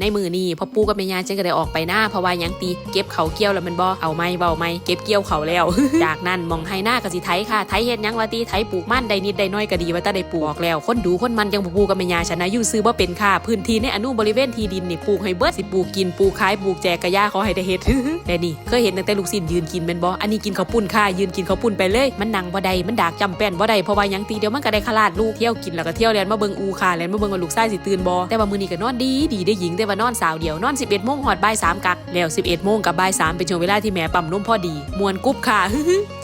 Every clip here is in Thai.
ในมือนี่พอปูกับแม่ยาฉันก็ได้ออกไปหน้าเพราะว่ายังตีเก็บเขาเกี่ยวแล้วมันบ่เอาไม่เบาไม่เก็บเกี่ยวเขาแล้ว จากนั้นมองให้หน้าก็สิไถค่ะไถเฮ็ดยังว่าตีไถปลูกมันได้นิดได้น้อยก็ดีว่าตาได้ปลูกออกแล้ว คนดูคนมันจังบ่ปูกับแม่ยาฉันะอยู่ซื้อบ่เป็นค่ะ พื้นที่ในอนุบริเวณที่ดินนี่ปลูกให้เบิดสิปลูกกินปลูกขายปลูกแจกกระยาเขาให้ได้เฮ็ดแต่นี่เคยเห็นตั้งแต่ลูกศิษย์ยืนกินแม่นบ่อันนี้กินข้าวปุ้นค่ะยืนกินข้าวปุ้นไปเลย มันนั่งบ่ได้มันดากจำแป้นบ่ได้เพราะว่ายังตีเดียวมันก็ได้ขลาดลูกเที่ยวกินแล้วก็เที่ยวแลนมาเบิ่งอูค่ะแลนมาเบิ่งว่าลูกชายสิตื่นบ่แต่ว่ามื้อนี้ก็นอนดีดีได้หญิงแต่ว่านอนสาวเดียวนอน 11โมงฮอดบ่าย3กักแล้ว 11โมงกับบ่าย3เป็นช่วงเวลาที่แม่ปั๊มนมพอดีมวนกุ๊บค่ะ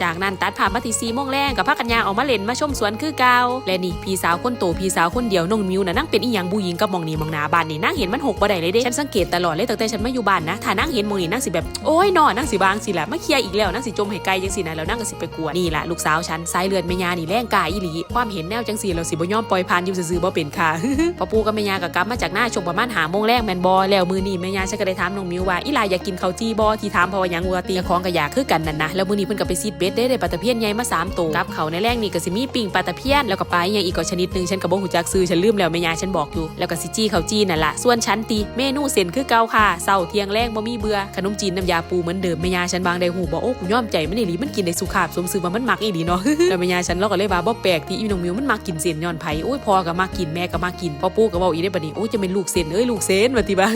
จากนั้นตัดผ่านมาที่4โมงแรงกับพากันยาออกมาเล่นมาชมสวนคือเก่าและนี่พี่สาวคนโตพี่สาวคนเดียวน้องมิวน่ะนั่งเป็นอีหยังบูหญิงกับมองนี่มองหนาบ้านนี่นั่งเห็นมันหกบ่ได้เลยเด้ฉันสังเกตตลอดเลยตั้งแต่ฉันมาอยู่บ้านนะถ้านั่งเห็นมองนี่นั่งสิแบบโอ้ยนอนนั่งสิบางสิละมาเคลียร์อีกแล้วนั่งสิจมให้ไกลจังสินะแล้วนั่งก็สิไปกวนนี่แหละลูกสาวฉันสายเลือดแม่ยานี่แรงกายอีหลีความเห็นแนวจังสีเราสิบ่ยอมปล่อยผ่านอยู่ซื่อๆบ่เป็นค่ะพ่อปู่กับแม่ยาก็กลับมาจากหน้าชมประมาณหาโมงแรกแม่นบอแล้วมือนี่แม่ยาฉันก็ได้ถามน้องมิวว่าอีลาอยากกินข้าวจี้บอที่ถามเพราะว่าหยังวัวตีของก็อยากคือกันนั่นนะแล้วมือนี้เพิ่นก็ไปซีดเบ็ดได้ได้ปลาตะเพียนใหญ่มาสามตัวกับเขาในแรกนี่ก็สิมีปิ่งปลาตะเพียนแล้วก็ปลาอหยังอีกก็ชนิดหนึงฉันก็บ่ฮู้จักซื้อฉันลืมแล้วแม่ยาฉันบอกอยู่แล้วก็สิจี้ข้าวจี้นั่นล่ะส่วนฉันตีเมนูเส้นคือเก่าค่ะเช้าเที่ยงแรงบ่มีเบื่อขนมจีนน้ำยาปูเหมือนเดิมแม่ยาฉันบางได้หูบอกโอ้กูยอมใจมันอีหลีมันกินได้สุขภาพสมซื่อว่ามันมักอีหลีเนาะแล้วแม่ยาฉันเราก็เลยว่าบ่แปลกที่อีน้องมิวมันมักกินเส้นย้อนไผโอ้ยพ่อก็มักกินแม่ก็มักกินพ่อปู่ก็เว้าอีได้บัดนี้โอ้ยจะเป็นลูกเส้นเอ้ยลูกเส้นว่าติบ่า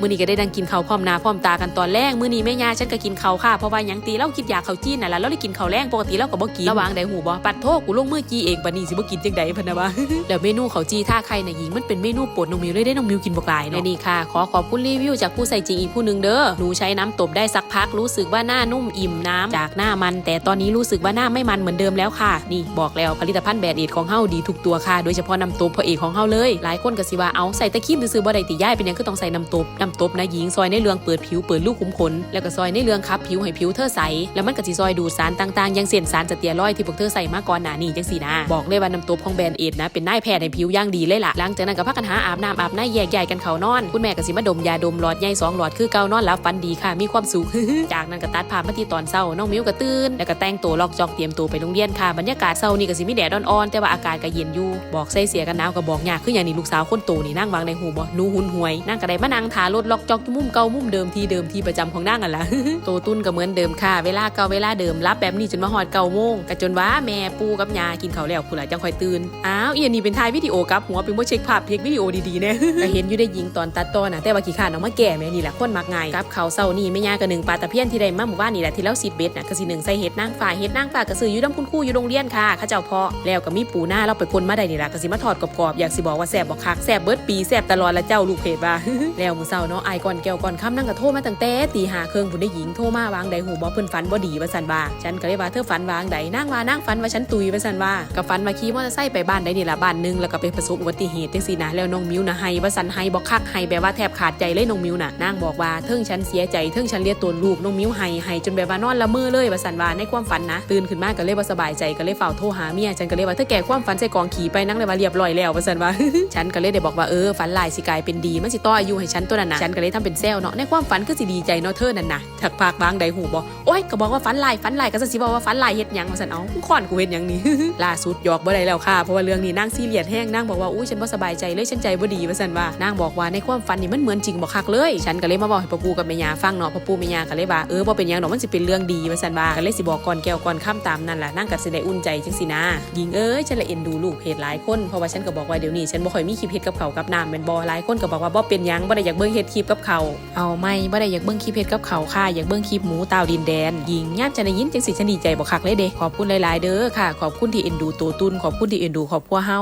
มื้อนี้ก็ได้ดังกินข้าวพร้อมหน้าพร้อมตากันตอนแรกมื้อนี้แม่ยาฉันก็กินข้าวค่ะเพราะว่าหยังตีเราคิดอยากข้าวจีนน่ะล่ะเราเลยกินข้าวแรงปกติเราก็บ่กินระหว่างใดหูบ่ปัดโทษกูลงมือจีเองบัดนี้สิบ่กินจังใดพันนะวะแล้วเมนูข้าวจีท่าใครน่ะหญิงมันเป็นเมนูโปรดน้องมิวเลยได้น้องมิวกินบ่หลายเนาะและนี่ค่ะ ขอขอบคุณรีวิวจากผู้ใส่จริงอีกผู้หนึงเด้อหนูใช้น้ำตบได้สักพักรู้สึกว่าหน้านุ่มอิ่มน้ำจากหน้ามัน แต่ตอนนี้รู้สึกว่าหน้าไม่มันเหมือนเดิมแล้วค่ะ นี่บอกแล้วผลิตภัณฑ์แบรนด์เอทของเฮาดีทุกตัวค่ะ โดยเฉพาะน้ำตบพระเอกของเฮาเลย หลายคนก็สิว่าเอาใส่ตะครีมซื่อๆบ่ได้ติย่ายเป็นหยังคือต้องใส่น้ำตบน้ำตบนะหญิงซอยในเรื่องเปิดผิวเปิดลูกขุมขนแล้วก็ซอยในเรื่องคับผิวให้ผิวเธอใสแล้วมันก็สิซอยดูดสารต่างๆยังเส้นสารสเตียรอยที่พวกเธอใส่มาก่อนหน้านี้จังซี่นะบอกเลยว่าน้ำตบของแบรนด์เอทนะเป็นนายแพทย์ในผิวย่างดีเลยล่ะหลังจากนั้นก็พากันหาอาบน้ำอาบน้ำแยกย้ายกันเขานอน คุณแม่ก็สิมาดมยาดมหลอดใหญ่สองหลอดคือเก่านอนหลับฝันดีค่ะมีความสุขจากนั้นก็ตัดภาพมาที่ตอนเช้าน้องมิวก็ตื่นแล้วก็แต่งตัวลอกจอกเตรียมตัวไปโรงเรียนค่ะบรรยากาศเช้านี่ก็สิมีแดดอ่อนๆแต่ว่าอากาศก็เย็นอยู่บอกใส่เสียกันหนาวก็บอกยากคืออย่างนี้ลูกสาวคนโตนี่นั่งวางในหูบ่หนูหุนหวยนั่งก็ได้มานั่งทารถล็อกจอกมุมเก่ามุมเดิมที่เดิมที่ประจำของนั่งกันล่ะโตตุ้นก็เหมือนเดิมค่ะ เวลาเก่าเวลาเดิมรับแบบนี้จนมาหอดเก่าโมงก็จนว่าแม่ปูกับยากินข้าวแล้วคุณหล่ะจังค่อยตื่นอ้าวอีอันนี้เป็นถ่ายวิดีโอกับหัวเป็นโมเช็คภาพเทควิดีโอดีๆแน่ก็เห็นอยู่ได้ยิงตอนตัดต่อนะแต่ว่าขี้ขานเอามาแก่แม่นี่แหละคนมักง่ายกับเขาเศร้านี่ไม่ยากกับหนึ่งปลาตะเพียนที่ได้มาหมู่บ้านนี่แหละที่แล้วสิบเบ็ดนะก็สิหนึ่งใส่เห็ดนางฝ่ายเห็ดนางฝ่ายกระสืออยู่น้ำคุณครู่อยู่โรงเรียนค่ะข้าเจ้าพ่อแล้วก็มีปูหน้าเราไปคนมาได้นี่แหละก็สิมาถอดกรอบๆอยากสิบอกว่าแสบบอกคักแสบเบิดปีแสบตลอดละเจ้าลูกเพจว่าแล้วมือเช้าเนาะไอก่อนแก้วก่อนค่ำนั่งก็โทรมาตั้งแต่ตีห้าครึ่องผู้ได้หญิงโทรมาวางใดหูบ่เพิ่นฝันบ่ดีว่าซั่นว่าฉันก็เลยว่าเธอฝันวางใดนางว่านางฝันว่าฉันตุยว่าซั่นว่าก็ฝันว่าขี่มอเตอร์ไซค์ไปบ้านใดนี่ละบ้านนึงแล้วก็ไปประสบอุบัติเหตุจังซี่นะแล้วน้องมิวนะให้ว่าซั่นให้บ่คักให้แบบว่าแทบขาดใจเลยน้องมิวน่ะนางบอกว่าเทิงฉันเสียใจเทิงฉันเลียตนลูกน้องมิวให้ให้จนแบบว่านอนละเมอเลยว่าซั่นว่าในความฝันนะตื่นขึ้นมาก็เลยบ่าสบายใจก็เลยเฝ้าโทรหาเมียฉันก็เลยว่าเธอแก่ความฝันใส่กองขี่ไปนั่งเลยว่าเรียบร้อยแล้วว่าซั่นว่าฉันก็เลยได้บอกว่าเออฝันลายสิกลายเป็นดีมันสิตออายุให้ฉันตัวนั้นนะฉันก็เลยทำเป็นแซวเนาะในความฝันคือสิดีใจเนาะเธอนั่นนะถักปากบางใดหูบอกโอ๊ยก็บอกว่าฝันลายฝันลายก็จะสิบอกว่าฝันลายเฮ็ดยังว่าซั่นเอาขอนกูเฮ็ดยังนี่ล่าสุดหยอกบ่ได้แล้วค่ะเพราะว่าเรื่องนี้นางซีเรียสแห้งนางบอกว่าอุ้ยฉันบ่สบายใจเลยฉันใจบ่ดีว่าซั่นว่านางบอกว่าในความฝันนี่มันเหมือนจริงบ่คักเลย ฉันก็เลยมาบอกให้ปะปูกับแม่ยาฟังเนาะปะปูแม่ยาก็เลยว่าเออบ่เป็นยังดอกมันสิเป็นเรื่องดีว่าซั่นว่าก็เลยสิบอกก่อนแก้วก่อนค่ำตามนั่นล่ะนางก็สิได้อุ่นใจจังสินะหญิงเอ้ยฉันละเอ็นดูลูกเพจหลายคนเพราะว่าฉันก็บอกว่าเดี๋ยวนี้ฉันบ่ค่อยมีคลิปเฮ็ดกับเขากับน้ำแม่นบ่หลายคนก็บอกว่าบ่เป็นหยังบ่ได้อยากเบิ่งเฮ็ดคลิปกับเขา เอาไม่บ่ได้อยากเบิ่งคลิปเฮ็ดกับเขาค่ะ อยากเบิ่งคลิปหมูตาวดินแดนยิงยามฉันได้ยินจังสิฉันดีใจบ่คักเลยเด้ขอบคุณหลาย ๆ เด้อค่ะ ขอบคุณที่เอ็นดูตัวตุนขอบคุณที่เอ็นดูครอบครัวเฮา